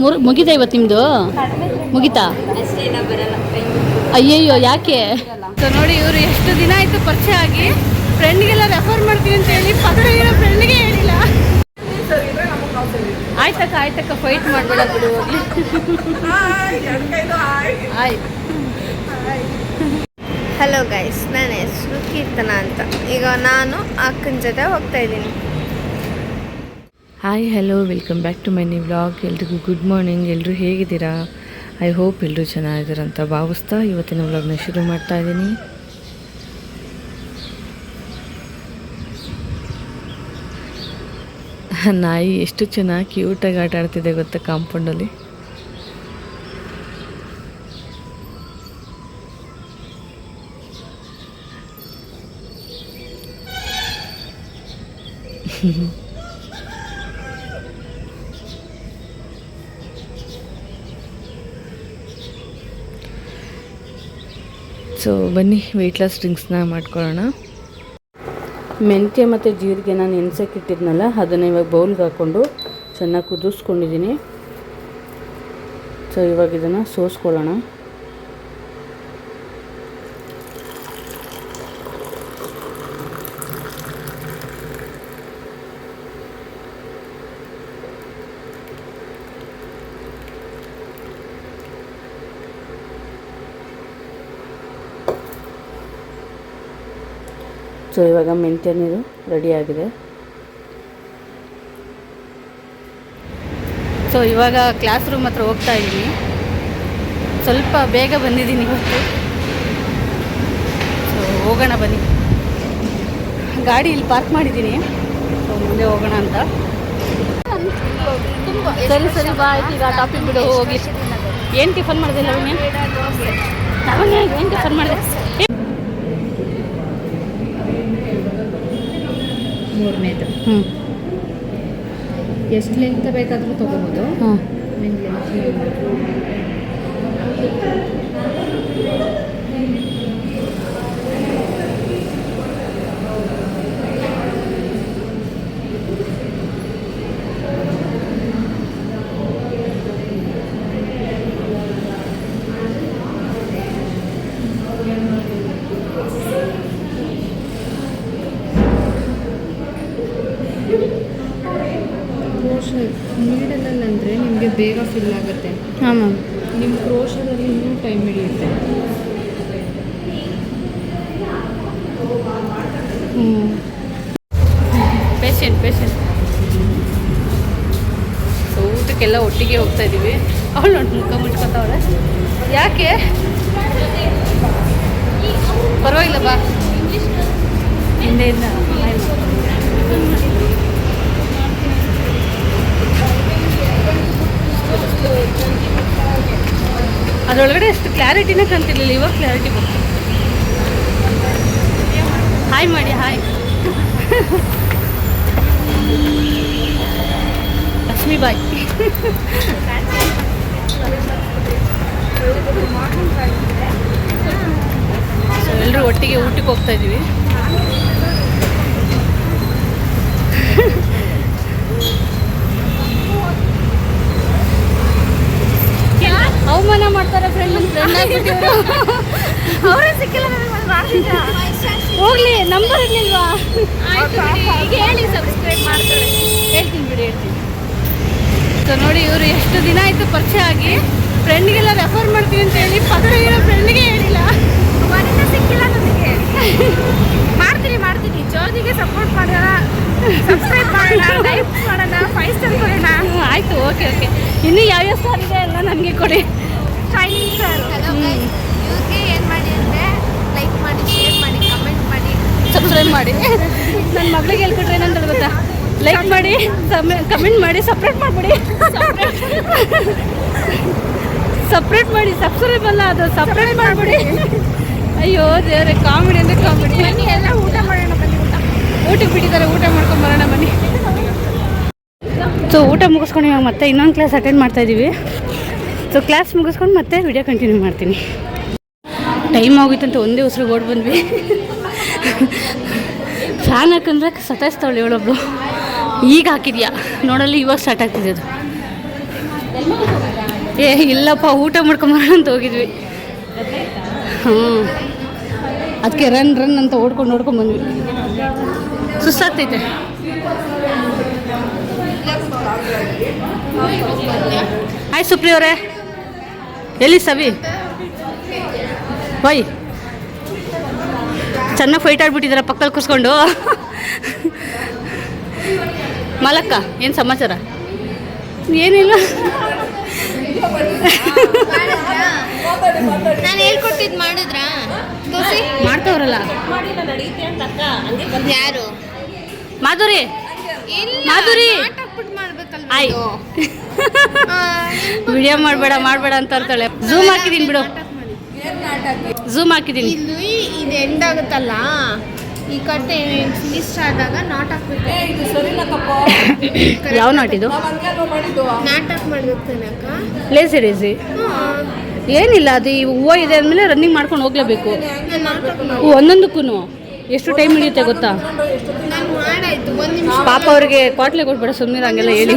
ಮುರ್ ಮುಗಿತಾ ಇವತ್ತು ನಿಮ್ಮದು ಮುಗಿತಾ? ಅಯ್ಯಯ್ಯೋ ಯಾಕೆ? ಸೊ ನೋಡಿ ಇವರು ಎಷ್ಟು ದಿನ ಆಯಿತು ಪರಿಚಯ ಆಗಿ. ಫ್ರೆಂಡ್ಗೆಲ್ಲ ರೆಫರ್ ಮಾಡ್ತೀನಿ ಅಂತ ಹೇಳಿ ಪಕ್ಕ ಇರೋ ಫ್ರೆಂಡ್ಗೆ ಹೇಳಿಲ್ಲ. ಆಯ್ತಕ್ಕ ಆಯ್ತಕ್ಕ ಫೈಟ್ ಮಾಡಬೇಡ ಬಿಡು ಆಯ್ತು ಹಲೋ ಗೈಸ್ ನನ್ನ ಹೆಸರು ಕೀರ್ತನ ಅಂತ. ಈಗ ನಾನು ಅಕ್ಕನ ಜೊತೆ ಹೋಗ್ತಾ ಇದ್ದೀನಿ. Hi hello welcome back to my new vlog ಎಲ್ರಿಗೂ ಗುಡ್ ಮಾರ್ನಿಂಗ್ ಎಲ್ಲರೂ ಹೇಗಿದ್ದೀರಾ? ಐ ಹೋಪ್ ಎಲ್ಲರೂ ಚೆನ್ನಾಗಿದ್ದೀರ ಅಂತ ಭಾವಿಸ್ತಾ ಇವತ್ತಿನ ವ್ಲಾಗ್ನ ಶುರು ಮಾಡ್ತಾ ಇದ್ದೀನಿ. ನಾಯಿ ಎಷ್ಟು ಚೆನ್ನಾಗಿ ಕ್ಯೂಟಾಗಿ ಆಟ ಆಡ್ತಿದೆ ಗೊತ್ತಾ ಕಾಂಪೌಂಡಲ್ಲಿ ಸೊ ಬನ್ನಿ ವೆಯ್ಟ್ ಲಾಸ್ ಡ್ರಿಂಕ್ಸ್ನ ಮಾಡ್ಕೊಳ್ಳೋಣ. ಮೆಂತ್ಯ ಮತ್ತು ಜೀರಿಗೆನ ನೆನೆಸೋಕ್ಕಿಟ್ಟಿದ್ನಲ್ಲ ಅದನ್ನು ಇವಾಗ ಬೌಲ್ಗೆ ಹಾಕ್ಕೊಂಡು ಚೆನ್ನಾಗಿ ಕುದಿಸ್ಕೊಂಡಿದ್ದೀನಿ. ಸೊ ಇವಾಗ ಇದನ್ನು ಸೋಸ್ಕೊಳ್ಳೋಣ. ಸೊ ಇವಾಗ ಮೆಂತ್ಯ ನೀರು ರೆಡಿಯಾಗಿದೆ ಸೊ ಇವಾಗ ಕ್ಲಾಸ್ ರೂಮ್ ಹತ್ರ ಹೋಗ್ತಾ ಇದ್ದೀನಿ. ಸ್ವಲ್ಪ ಬೇಗ ಬಂದಿದ್ದೀನಿ ಇವತ್ತು. ಸೊ ಹೋಗೋಣ ಬನ್ನಿ. ಗಾಡಿ ಇಲ್ಲಿ ಪಾರ್ಕ್ ಮಾಡಿದ್ದೀನಿ. ಸೊ ಮುಂದೆ ಹೋಗೋಣ ಅಂತ. ಸರಿ ಸರಿ ಬಾ ಆಯ್ತು ಈಗ ಟಾಪಿಕ್ ಬಿಡು, ಹೋಗಿ. ಏನು ಟಿಫನ್ ಮಾಡಿದೆ ಲವಣ್ಯ? ಲವಣ್ಯ ಏನು ಟಿಫನ್ ಮಾಡಿದೆ? ಮೂರನೇದು ಎಷ್ಟು ಲೆಂತ್ ಬೇಕಾದರೂ ತೊಗೋಬೋದು. ಹ್ಞೂ ನಿಮ್ಗೆ ಕ್ರೋಶ ನೀಡಲಲ್ಲಿ ಅಂದರೆ ನಿಮಗೆ ಬೇಗ ಫಿಲ್ ಆಗುತ್ತೆ. ಹಾಂ ಮ್ಯಾಮ್ ನಿಮ್ಮ ಕ್ರೋಶದಲ್ಲಿ ಇನ್ನೂ ಟೈಮ್ ಹಿಡಿಯುತ್ತೆ. ಹ್ಞೂ ಪೇಷಂಟ್ ಪೇಷಂಟ್ ಸೊ ಊಟಕ್ಕೆಲ್ಲ ಒಟ್ಟಿಗೆ ಹೋಗ್ತಾ ಇದ್ದೀವಿ ಅವಳು ನೋಡಿ ಮುಖ ಮುಟ್ಕೊತಾವಳೆ ಯಾಕೆ? ಪರವಾಗಿಲ್ಲ ಬಾ. ಹಿಂದೆಯಿಂದ ಅದರೊಳಗಡೆ ಅಷ್ಟು ಕ್ಲಾರಿಟಿನೇ ಕಾಣ್ತಿರ್ಲಿಲ್ಲ ಇವಾಗ ಕ್ಲಾರಿಟಿ ಬರ್ತದೆ ಹಾಯ್ ಮಾಡಿ ಹಾಯ್ ಲಕ್ಷ್ಮಿ ಬಾಯ್. ಸೊ ಎಲ್ಲರೂ ಒಟ್ಟಿಗೆ ಊಟಕ್ಕೆ ಹೋಗ್ತಾ ಇದ್ದೀವಿ ಅವಮಾನ ಮಾಡ್ತಾರೆ ಫ್ರೆಂಡ್ ನನ್ನ ಫ್ರೆಂಡ್ ಆಗ್ಬಿಟ್ಟಿದ್ರು ಅವರೇ ಸಿಕ್ಕಿಲ್ಲ ಹೋಗ್ಲಿ ನಂಬರ್ ಇರ್ಲಿಲ್ವಾ ಹೇಳಿ ಸಬ್ಸ್ಕ್ರೈಬ್ ಮಾಡ್ಕೊಳ್ಳಿ ಹೇಳ್ತೀನಿ ಬಿಡಿ ಹೇಳ್ತೀನಿ ಸೊ ನೋಡಿ ಇವರು ಎಷ್ಟು ದಿನ ಆಯಿತು ಪರಿಚಯ ಆಗಿ ಫ್ರೆಂಡ್ಗೆಲ್ಲ ರೆಫರ್ ಮಾಡ್ತೀನಿ ಅಂತ ಹೇಳಿ ಪಕ್ಕ ಇರೋ ಫ್ರೆಂಡ್ಗೆ ಹೇಳಿಲ್ಲ ಮನೆಯಿಂದ ಸಿಕ್ಕಿಲ್ಲ ನನಗೆ ಮಾಡ್ತೀನಿ ಮಾಡ್ತೀನಿ ಜೋಜಿಗೆ ಸಪೋರ್ಟ್ ಮಾಡೋಣ ಸಬ್ಸ್ಕ್ರೈಬ್ ಮಾಡೋಣ ಲೈಕ್ ಮಾಡೋಣ ಫೈವ್ ಸ್ಟಾರ್ ಕೊಡೋಣ. ಆಯಿತು ಓಕೆ ಓಕೆ ಇನ್ನು ಯಾವ್ಯಾವ ಸ್ಟಾರ್ ಇದೆ ಎಲ್ಲ ನನಗೆ ಕೊಡಿ. ಶೈನಿಂಗ್ ಸರ್ ಇವ್ರಿಗೆ ಏನು ಮಾಡಿ ಅಂದರೆ ಲೈಕ್ ಮಾಡಿ ಶೇರ್ ಮಾಡಿ ಕಮೆಂಟ್ ಮಾಡಿ. ಸಬ್ಸ್ಕ್ರೈಬ್ ಮಾಡಿ. ನನ್ನ ಮಗಳಿಗೆ ಹೇಳ್ಕೊಟ್ರೆ ಏನಂತ ಗೊತ್ತಾ? ಲೈಕ್ ಮಾಡಿ ಕಮೆಂಟ್ ಮಾಡಿ ಸಪ್ರೇಟ್ ಮಾಡಿಬಿಡಿ. ಸಪ್ರೇಟ್ ಮಾಡಿ ಸಬ್ಸ್ಕ್ರೈಬ್ ಅಲ್ಲ ಅದು ಸಪ್ರೇಟ್ ಮಾಡಿಬಿಡಿ. ಅಯ್ಯೋ ದೇವ್ರೆ ಕಾಮಿಡಿ ಅಂದರೆ ಕಾಮಿಡಿ ಎಲ್ಲ ಊಟ ಮಾಡೋಣ ಬನ್ನಿ ಊಟ ಊಟಕ್ಕೆ ಬಿಟ್ಟಿದ್ದಾರೆ, ಊಟ ಮಾಡ್ಕೊಂಡು ಬರೋಣ ಬನ್ನಿ. ಸೊ ಊಟ ಮುಗಿಸ್ಕೊಂಡು ಇವಾಗ ಮತ್ತೆ ಇನ್ನೊಂದು ಕ್ಲಾಸ್ ಅಟೆಂಡ್ ಮಾಡ್ತಾ ಇದ್ದೀವಿ ಸೊ ಕ್ಲಾಸ್ ಮುಗಿಸ್ಕೊಂಡು ಮತ್ತೆ ವಿಡಿಯೋ ಕಂಟಿನ್ಯೂ ಮಾಡ್ತೀನಿ. ಟೈಮ್ ಆಗೋಯ್ತಂತ ಒಂದೇ ಉಸಿರು ಓಡ್ ಬಂದ್ವಿ. ಫ್ಯಾನ್ ಹಾಕಂದ್ರೆ ಸತಾಯಿಸ್ತಾವಳೆ ಇವಳೊಬ್ಳು. ಈಗ ಹಾಕಿದ್ಯಾ? ನೋಡಲ್ಲಿ ಇವಾಗ ಸ್ಟಾರ್ಟ್ ಆಗ್ತಿದೆ ಅದು. ಏ, ಇಲ್ಲಪ್ಪ, ಊಟ ಮಾಡ್ಕೊಂಬರೋಣ ಅಂತ ಹೋಗಿದ್ವಿ. ಹ್ಞೂ ಅದಕ್ಕೆ ರನ್ ರನ್ ಅಂತ ಓಡ್ಕೊಂಡು ಓಡ್ಕೊಂಡು ಬಂದ್ವಿ. ಸುಸ್ತಾಗ್ತೈತೆ. ಆಯ್ ಸುಪ್ರಿ ಅವರೇ. ಎಲ್ಲಿ ಸವಿ? ಬೈ ಚೆನ್ನಾಗಿ ಫೈಟ್ ಆಡ್ಬಿಟ್ಟಿದ್ದಾರೆ ಪಕ್ಕದಲ್ಲಿ ಕೂರಿಸ್ಕೊಂಡು. ಮಲಕ್ಕ ಏನು ಸಮಾಚಾರ? ಏನಿಲ್ಲ. ನಾನು ಹೇಳ್ಕೊಟ್ಟಿದ್ದು ಮಾಡಿದ್ರಾ? ಮಾಡ್ತಾವ್ರಲ್ಲ. ಯಾರು? ಮಾಧುರಿ. ಇಲ್ಲ ಮಾಧುರಿ. ಆಯ್. ಇದು? ವಿಡಿಯೋ ಮಾಡಬೇಡ ಮಾಡಬೇಡ ಅಂತ ಅಂತಾಳೆ. ಝೂಮ್ ಹಾಕಿದೀನಿ ಬಿಡು. ಝೂಮ್ ಹಾಕಿದೀನಿ. ಇದು ಇದು ಎಂಡ್ ಆಗುತ್ತಲ್ಲ? ಈ ಕಟ್ಟೆ ಫಿನಿಶ್ ಆದಾಗ ನಾಟ್ ಹಾಕ್ಬೇಕು ಯಾವ ನಾಟಿದು ನಾಟಕ್ ಮಾಡ್ಬೇಕು ಕಣಕ್ಕ ಲೇಸಿ ಲೇಸಿ ಏನಿಲ್ಲ ಅದು ಈ ಹೂವು ಇದೆ ಅಂದಮೇಲೆ ರನ್ನಿಂಗ್ ಮಾಡ್ಕೊಂಡು ಹೋಗ್ಲೇಬೇಕು. ಒಂದೊಂದಕ್ಕೂ ಎಷ್ಟು ಟೈಮ್ ಹಿಡಿಯುತ್ತೆ ಗೊತ್ತಾ? ಪಾಪ ಅವ್ರಿಗೆ ಕ್ವಾಟ್ಲೆ ಕೊಟ್ಬೇಡ ಸುಮ್ಮನೆ ಹಂಗೆಲ್ಲ ಹೇಳಿ.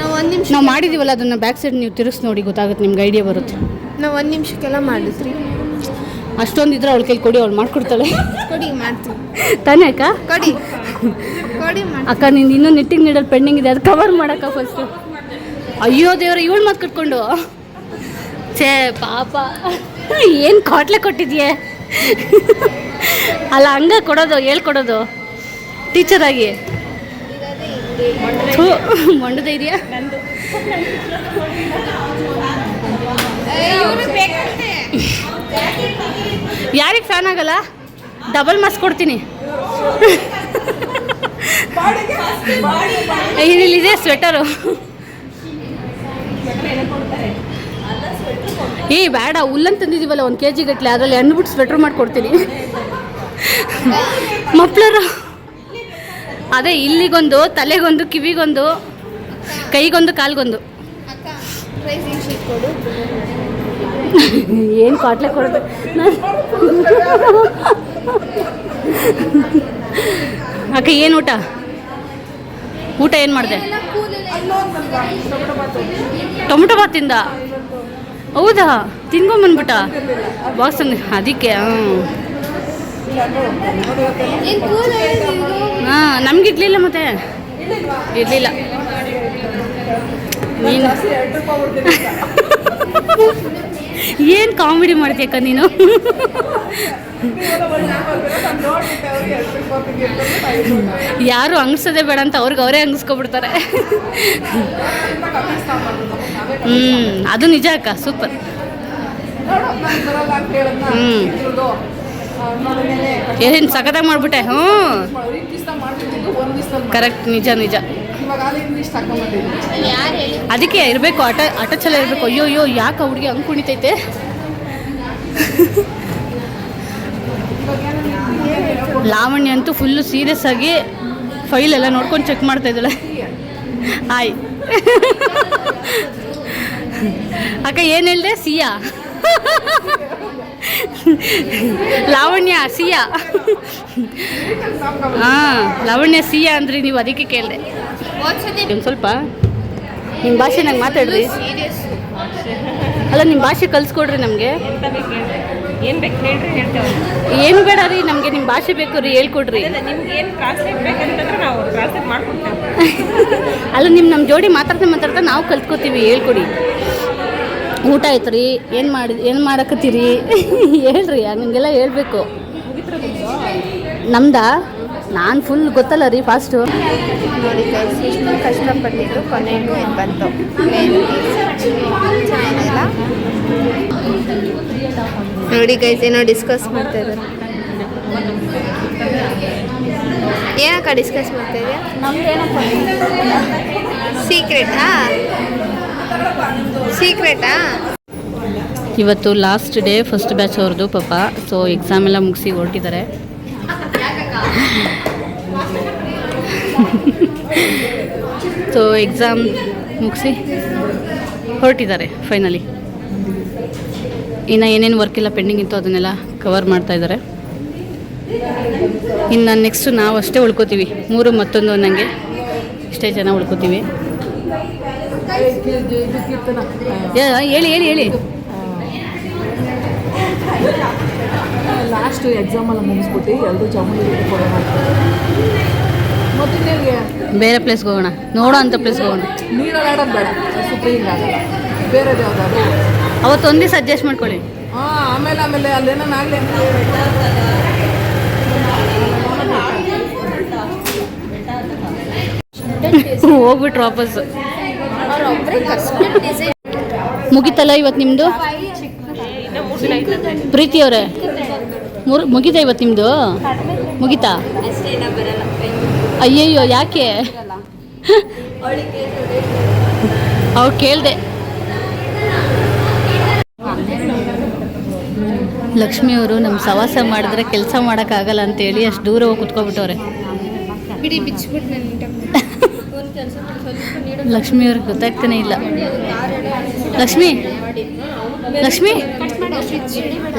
ನಾವು ಒಂದು ನಿಮಿಷ ನಾವು ಮಾಡಿದೀವಲ್ಲ ಅದನ್ನು ಬ್ಯಾಕ್ ಸೈಡ್ ನೀವು ತಿರುಗಿಸಿ ನೋಡಿ ಗೊತ್ತಾಗುತ್ತೆ ನಿಮ್ಗೆ ಐಡಿಯಾ ಬರುತ್ತೆ. ನಾವು ಒಂದು ನಿಮಿಷಕ್ಕೆಲ್ಲ ಮಾಡಿದ್ರಿ. ಅಷ್ಟೊಂದು ಇದ್ರೆ ಅವಳ ಕೈ ಕೊಡಿ ಅವಳು ಮಾಡ್ಕೊಡ್ತಾಳೆ. ಕೊಡಿ ಮಾಡ್ತೀನಿ. ತಾನೇ ಅಕ್ಕ? ಕೊಡಿ ಕೊಡಿ ಅಕ್ಕ ನೀನು ಇನ್ನೂ ನಿಟ್ಟಿಂಗ್ ನೀಡಲ್ ಪೆಂಡಿಂಗ್ ಇದೆ ಅದು ಕವರ್ ಮಾಡಕ್ಕ ಫಸ್ಟು ಅಯ್ಯೋ ದೇವ್ರ ಇವಳು ಮಾತು ಕಟ್ಕೊಂಡು. ಛೇ ಪಾಪ. ಏನು ಕಾಟ್ಲೆ ಕೊಟ್ಟಿದ್ಯೆ? ಅಲ್ಲ, ಹಂಗ ಕೊಡೋದು, ಹೇಳ್ಕೊಡೋದು. ಟೀಚರ್ ಆಗಿ ಧೈರ್ಯ ಯಾರಿಗೆ ಫ್ಯಾನ್ ಆಗಲ್ಲ? ಡಬಲ್ ಮಾಸ್ ಕೊಡ್ತೀನಿ. ಇಲ್ಲಿದೆ ಸ್ವೆಟರು ಏ, ಬೇಡ, ಹುಲ್ಲನ್ ತಂದಿದ್ದೀವಲ್ಲ ಒಂದು ಕೆ ಜಿ ಗಟ್ಟಲೆ ಅದರಲ್ಲಿ ಹಣ್ಣುಬಿಟ್ಟು ಸ್ವೆಟ್ರ್ ಮಾಡಿಕೊಡ್ತೀನಿ. ಮಕ್ಳರು, ಅದೇ ಇಲ್ಲಿಗೊಂದು, ತಲೆಗೊಂದು, ಕಿವಿಗೊಂದು, ಕೈಗೊಂದು, ಕಾಲ್ಗೊಂದು. ಏನು ಕಾಟ್ಲೆ ಕೊಡೋದು? ಅಕ್ಕ, ಏನು ಊಟ? ಊಟ ಏನು ಮಾಡಿದೆ? ಟೊಮೊಟೊ ಬಾತ್ ತಿಂದ? ಹೌದಾ? ತಿನ್ಕೊಂಬಂದ್ಬಿಟ್ಟ ಬಾಕ್ಸ್ ತಂದು ಅದಕ್ಕೆ ಹಾಂ ನಮ್ಗೆ ಇಡ್ಲಿಲ್ಲ ಮತ್ತೆ? ಇರ್ಲಿಲ್ಲ ನೀನು? ಏನು ಕಾಮಿಡಿ ಮಾಡ್ತೀಯಕ್ಕ ನೀನು? ಯಾರು ಅಂಗಿಸೋದೇ ಬೇಡ ಅಂತ ಅವ್ರಿಗೆ ಅವರೇ ಅಂಗಿಸ್ಕೊಬಿಡ್ತಾರೆ ಹ್ಞೂ ಅದು ನಿಜ ಅಕ್ಕ, ಸೂಪರ್. ಹ್ಞೂ ಏನು ಸಖತ್ತಾಗಿ ಮಾಡಿಬಿಟ್ಟೆ? ಹ್ಞೂ ಕರೆಕ್ಟ್, ನಿಜ ನಿಜ. ಅದಕ್ಕೆ ಇರಬೇಕು ಆಟ ಆಟ ಚಲ ಇರಬೇಕು. ಅಯ್ಯೋ ಅಯ್ಯೋ ಯಾಕೆ ಹುಡುಗಿ ಹಂಗೆ ಕುಣಿತೈತೆ? ಲಾವಣ್ಯ ಅಂತೂ ಫುಲ್ಲು ಸೀರಿಯಸ್ ಆಗಿ ಫೈಲ್ ಎಲ್ಲ ನೋಡ್ಕೊಂಡು ಚೆಕ್ ಮಾಡ್ತಾ ಇದ್ದಾಳೆ. ಆಯ್. ಅಕ್ಕ ಏನು ಹೇಳಿದೆ? ಸಿಯಾ. ಲಾವಣ್ಯ, ಸಿಯಾ. ಹಾಂ, ಲಾವಣ್ಯ, ಸಿಯಾ ಅಂದ್ರಿ ನೀವು ಅದಕ್ಕೆ ಕೇಳಿದೆ. ಒಂದು ಸ್ವಲ್ಪ ನಿಮ್ಮ ಭಾಷೆ ನಂಗೆ ಮಾತಾಡ್ರಿ. ಅಲ್ಲ ನಿಮ್ಮ ಭಾಷೆ ಕಲಿಸ್ಕೊಡ್ರಿ ನಮಗೆ. ಏನು ಬೇಡ ರೀ, ನಮಗೆ ನಿಮ್ಮ ಭಾಷೆ ಬೇಕು ರೀ, ಹೇಳ್ಕೊಡ್ರಿ. ಅಲ್ಲ ನಿಮ್ಮ ನಮ್ಮ ಜೋಡಿ ಮಾತಾಡ್ತಾ ಮಾತಾಡ್ತಾ ನಾವು ಕಲ್ತ್ಕೋತೀವಿ, ಹೇಳ್ಕೊಡಿ. ಊಟ ಆಯ್ತು ರೀ ಏನು ಮಾಡಿ ಏನು ಮಾಡಕತ್ತೀರಿ? ಹೇಳ್ರಿ ನಿಮಗೆಲ್ಲ ಹೇಳಬೇಕು. ನಮ್ದಾ ನಾನು ಫುಲ್ ಗೊತ್ತಲ್ಲ ರೀ ಫಾಸ್ಟು ನೋಡಿ ಕಷ್ಟಪಟ್ಟಿದ್ರು ಕೊನೆಗೂ ಇದು ಬಂತು. ನೋಡಿ ಗೈಸ್ ಏನೋ ಡಿಸ್ಕಸ್ ಮಾಡ್ತಾ ಇದ್ದಾರೆ. ಏನಕ್ಕ ಡಿಸ್ಕಸ್ ಮಾಡ್ತಾ ಇದೆಯಾ? ಸೀಕ್ರೆಟಾ ಸೀಕ್ರೆಟಾ ಇವತ್ತು ಲಾಸ್ಟ್ ಡೇ ಫಸ್ಟ್ ಬ್ಯಾಚ್ ಅವ್ರದ್ದು ಪಾಪ. ಸೊ ಎಕ್ಸಾಮ್ ಎಲ್ಲ ಮುಗಿಸಿ ಹೊರಟಿದ್ದಾರೆ. ಸೊ ಎಕ್ಸಾಮ್ ಮುಗಿಸಿ ಹೊರಟಿದ್ದಾರೆ ಫೈನಲಿ ಇನ್ನು ಏನೇನು ವರ್ಕ್ ಎಲ್ಲ ಪೆಂಡಿಂಗ್ ಇತ್ತು ಅದನ್ನೆಲ್ಲ ಕವರ್ ಮಾಡ್ತಾ ಇದ್ದಾರೆ. ಇನ್ನು ನೆಕ್ಸ್ಟು ನಾವು ಅಷ್ಟೇ ಉಳ್ಕೋತೀವಿ. ಮೂರು ಮತ್ತೊಂದು ನನಗೆ ಇಷ್ಟೇ ಜನ ಉಳ್ಕೋತೀವಿ. ಹೇಳಿ ಹೇಳಿ ಹೇಳಿ. ಲಾಸ್ಟ್ ಎಕ್ಸಾಮ್ ಎಲ್ಲ ಮುಗಿಸ್ಬಿಟ್ಟು ಎಲ್ಲರೂ ಚಾಮುಂಡಿ ಕೊಡೋಣ ಮತ್ತು ಬೇರೆ ಪ್ಲೇಸ್ಗೆ ಹೋಗೋಣ. ನೋಡೋ ಅಂತ ಪ್ಲೇಸ್ಗೆ ಹೋಗೋಣ. ನೀರಲ್ಲಿ ಆಡೋದು ಬೇಡ. ಸುಪ್ರೀಂ ಆಗಲ್ಲ. ಬೇರೆದು ಯಾವ್ದಾದ್ರು? ಅವತ್ತು ಸಜೆಸ್ಟ್ ಮಾಡ್ಕೊಳ್ಳಿ. ಹಾಂ ಆಮೇಲೆ ಆಮೇಲೆ ಅಲ್ಲೇನೋ ಆಗಲಿ ಹೋಗ್ಬಿಟ್ರು ವಾಪಸ್ ಮುಗಿತಲ್ಲ ಇವತ್ತು ನಿಮ್ಮದು ಪ್ರೀತಿ ಅವರೇ. ಮುರ್ ಮುಗಿತಾ ಇವತ್ತು ನಿಮ್ಮದು ಮುಗಿತಾ? ಅಯ್ಯಯ್ಯೋ, ಯಾಕೆ? ಅವ್ರು ಕೇಳಿದೆ. ಲಕ್ಷ್ಮಿ ಅವರು ನಮ್ಮ ಸವಾಸ ಮಾಡಿದ್ರೆ ಕೆಲಸ ಮಾಡೋಕ್ಕಾಗಲ್ಲ ಅಂತೇಳಿ ಅಷ್ಟು ದೂರ ಹೋಗಿ ಕುತ್ಕೊಬಿಟ್ಟವ್ರೆ. ಬಿಡಿ ಬಿಚ್ಚಿಬಿಟ್ಟು ಲಕ್ಷ್ಮಿ ಅವ್ರಿಗೆ ಗೊತ್ತಾಗ್ತಾನೆ ಇಲ್ಲ. ಲಕ್ಷ್ಮಿ ಲಕ್ಷ್ಮಿ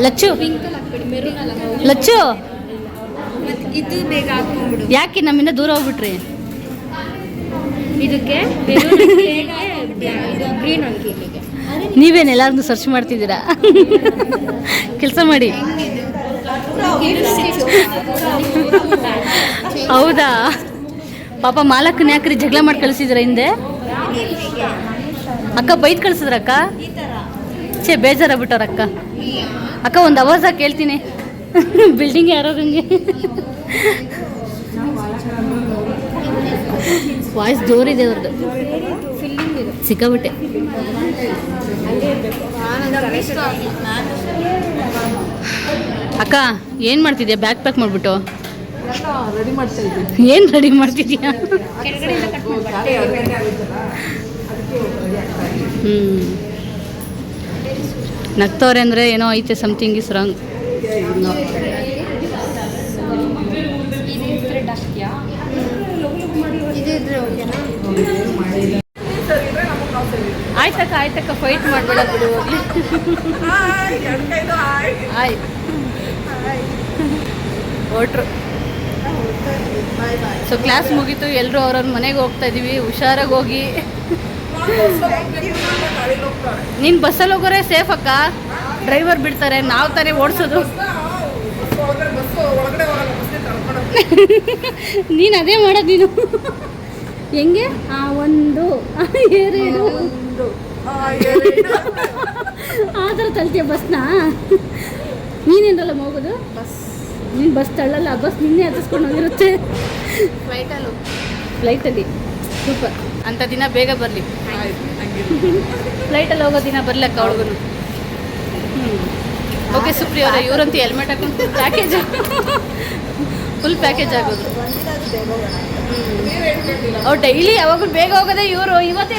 ಲಚ್ಚು ಲಚ್ಚು. ಇದು ಬೇಗ ಹಾಕೊಂಡ್ಬಿಡು ಯಾಕೆ ನಮ್ಮಿಂದ ದೂರ ಹೋಗ್ಬಿಟ್ರಿ? ಇದಕ್ಕೆ ಗ್ರೀನ್ ನೀವೇನು ಎಲ್ಲಾರನ್ನೂ ಸರ್ಚ್ ಮಾಡ್ತಿದ್ದೀರಾ? ಕೆಲಸ ಮಾಡಿ. ಹೌದಾ? ಪಾಪ ಮಾಲಕ್ಕನ ಯಾಕ್ರಿ ಜಗಳ ಮಾಡಿ ಕಳಿಸಿದ್ರ ಹಿಂದೆ? ಅಕ್ಕ ಬೈದ್ ಕಳ್ಸಿದ್ರ ಅಕ್ಕ? ಛೇ, ಬೇಜಾರ ಬಿಟ್ಟವ್ರ ಅಕ್ಕ. ಅಕ್ಕ, ಒಂದು ಅವಾಜ ಕೇಳ್ತೀನಿ. ಬಿಲ್ಡಿಂಗ್ ಯಾರೋ ಹಂಗೆ ವಾಯ್ಸ್ ಜೋರಿದೆ ಅವ್ರದ್ದು ಸಿಕ್ಕಾಬಿಟ್ಟೆ ಅಕ್ಕ, ಏನು ಮಾಡ್ತಿದ್ಯಾ? ಬ್ಯಾಗ್ ಪ್ಯಾಕ್ ಮಾಡಿಬಿಟ್ಟು. ರೆಡಿ ಮಾಡ್ತಾ ಇದ್ದೀನಿ ಏನು ರೆಡಿ ಮಾಡ್ತಿದ್ಯಾ? ಹ್ಞೂ ನಗ್ತವ್ರೆ ಅಂದರೆ ಏನೋ ಐತೆ ಸಮಥಿಂಗ್ ಇಸ್ ರಾಂಗ್ ಆಯ್ತಕ್ಕ ಆಯ್ತಕ್ಕ ಫೈಟ್ ಮಾಡಬೇಡ ಬಿಡು. ಹೋಗ್ಲಿ ಆಯ್ತು ಹೊಟ್ರು ಸೊ ಕ್ಲಾಸ್ ಮುಗೀತು ಎಲ್ಲರೂ ಅವ್ರವ್ರ ಮನೆಗೆ ಹೋಗ್ತಾ ಇದೀವಿ ಹುಷಾರಾಗಿ ಹೋಗಿ. ನೀನು ಬಸ್ಸಲ್ಲಿ ಹೋಗೋರೆ ಸೇಫ್ ಅಕ್ಕ? ಡ್ರೈವರ್ ಬಿಡ್ತಾರೆ ನಾವು ತಾನೇ ಓಡಿಸೋದು. ನೀನು ಅದೇ ಮಾಡೋದು ನೀನು. ಹೆಂಗೆ? ಆ ಒಂದು ಆ ಎರಡು. ಆ ಥರ ತಲ್ತೀಯ ಬಸ್ನ? ನೀನೇನಲ್ಲ ಹೋಗೋದು ಬಸ್. ನೀನು ಬಸ್ ತಳ್ಳಲ್ಲ ಬಸ್ ನಿನ್ನೆ ಹತ್ತಿಸ್ಕೊಂಡು ಹೋಗಿರುತ್ತೆ. ಫ್ಲೈಟಲ್ಲೂ ಫ್ಲೈಟಲ್ಲಿ ಸೂಪರ್ ಅಂಥ ದಿನ ಬೇಗ ಬರಲಿ. ಫ್ಲೈಟಲ್ಲಿ ಹೋಗೋ ದಿನ ಬರ್ಲಕ್ಕ ಅವಳಿಗೂ ಹ್ಞೂ ಓಕೆ ಸುಪ್ರಿಯ ಅವರ ಇವರಂತೂ ಹೆಲ್ಮೆಟ್ ಹಾಕೊಂಡು ಪ್ಯಾಕೇಜ್ ಫುಲ್ ಪ್ಯಾಕೇಜ್ ಆಗೋದು. ಅವ್ರು ಡೈಲಿ ಯಾವಾಗಲೂ ಬೇಗ ಹೋಗೋದೇ ಇವರು. ಇವತ್ತೇ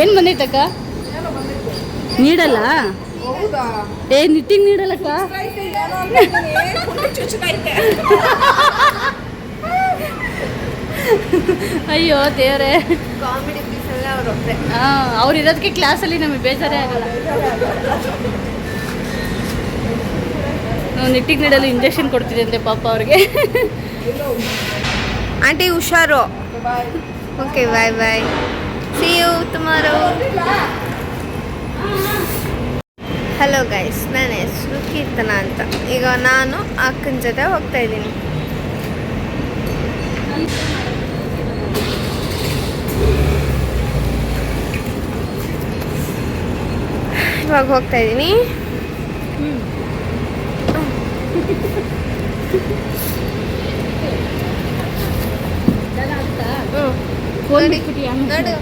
ಏನು ಬಂದೈತಕ್ಕ ನೀಡಲ್ಲ? ಏ ನಿಟ್ಟಿಂಗ್ ನೀಡಲಕ್ಕ? ಅಯ್ಯೋ ದೇವ್ರೆ. ಅವ್ರು ಇರೋದಕ್ಕೆ ಕ್ಲಾಸಲ್ಲಿ ನಮಗೆ ಬೇಜಾರೇ ಆಗಲ್ಲ. ನಾವು ನಿಟ್ಟಿಗೆ ನೀಡಲು ಇಂಜೆಕ್ಷನ್ ಕೊಡ್ತಿದ್ದೆ ಅಂತೆ ಪಾಪ ಅವ್ರಿಗೆ. ಆಂಟಿ ಹುಷಾರು. Okay bye bye see you tomorrow hello guys ನನ್ನ ಹೆಸರು ಕೀರ್ತನ ಅಂತ. ಈಗ ನಾನು ಅಕ್ಕನ ಜೊತೆ ಹೋಗ್ತಾ ಇದ್ದೀನಿ. ಇವಾಗ ಹೋಗ್ತಾ ಇದ್ದೀನಿ. ನೋಡು.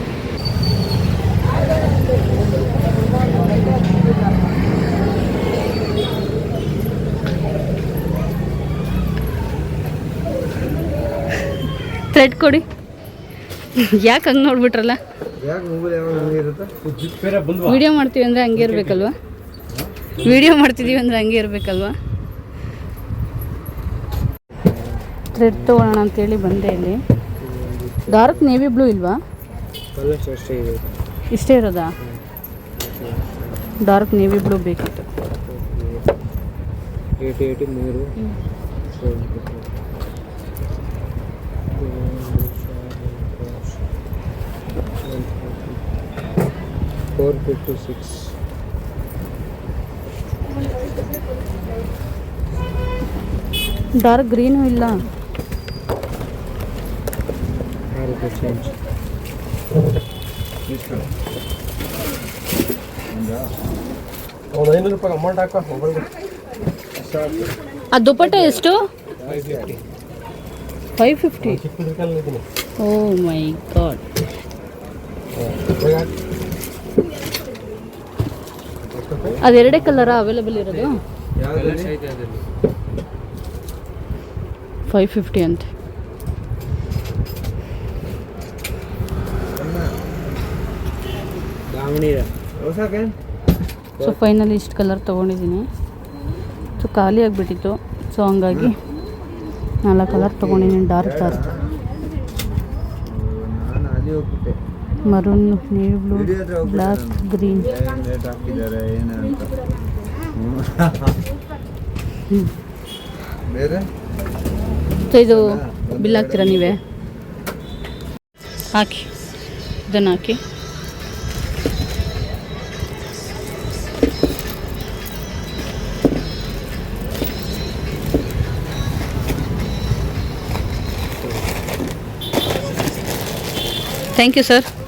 ಥ್ರೆಡ್ ಕೊಡಿ. ಯಾಕೆ ಹಂಗೆ ನೋಡ್ಬಿಟ್ರಲ್ಲ? ವಿಡಿಯೋ ಮಾಡ್ತೀವಿ ಅಂದರೆ ಹಂಗೆ ಇರಬೇಕಲ್ವಾ? ವಿಡಿಯೋ ಮಾಡ್ತಿದ್ದೀವಿ ಅಂದರೆ ಹಂಗೆ ಇರಬೇಕಲ್ವಾ? ಥ್ರೆಡ್ ತೊಗೊಳ್ಳೋಣ ಅಂತೇಳಿ ಬಂದೆ ಇಲ್ಲಿ. ಡಾರ್ಕ್ ನೇವಿ ಬ್ಲೂ ಇಲ್ವಾ? ಇಷ್ಟೇ ಇರೋದಾ? ಡಾರ್ಕ್ ನೇವಿ ಬ್ಲೂ ಬೇಕಿತ್ತು. Four fifty six dark green ಇಲ್ಲ ಚೇಂಜ್ ಒಂದು ಐನೂರು ರೂಪಾಯಿ ಅಮೌಂಟ್ ಹಾಕೋ ಆ ದುಪ್ಪಟ್ಟ ಎಷ್ಟು? Five fifty oh my god ಅದೆರಡೇ ಕಲರ ಅವೈಲೇಬಲ್ ಇರೋದು? ಫೈವ್ ಫಿಫ್ಟಿ ಅಂತ. ಸೊ ಫೈನಲಿ ಇಷ್ಟು ಕಲರ್ ತೊಗೊಂಡಿದ್ದೀನಿ. ಸೊ ಖಾಲಿ ಆಗಿಬಿಟ್ಟಿತ್ತು. ಸೊ ಹಂಗಾಗಿ ನಾಲ್ಕು ಕಲರ್ ತೊಗೊಂಡಿದ್ದೀನಿ ಡಾರ್ಕ್ ಡಾರ್ಕ್ ನಾನು ಅಲ್ಲಿ ಹೋಗ್ಬಿಟ್ಟೆ ಮರೂನ್ ನೇವಿ ಬ್ಲೂ ವಿಡಿಯೋ ಹತ್ರ ಹೋಗ್ಬಿಟ್ಟೆ ಬ್ಲ್ಯಾಕ್ ನಾನು. ಗ್ರೀನ್ ಏನ್ ರೇಟ್ ಹಾಕಿದ್ದಾರೆ ಏನು ಅಂತ ಹ್ಮ್. ಬೇರೆ ಸೊ ಇದು ಬಿಲ್ ಹಾಕ್ತೀರಾ ನೀವೇ ಹಾಕಿ ಇದನ್ನು ಹಾಕಿ ಥ್ಯಾಂಕ್ ಯು ಸರ್ Welcome.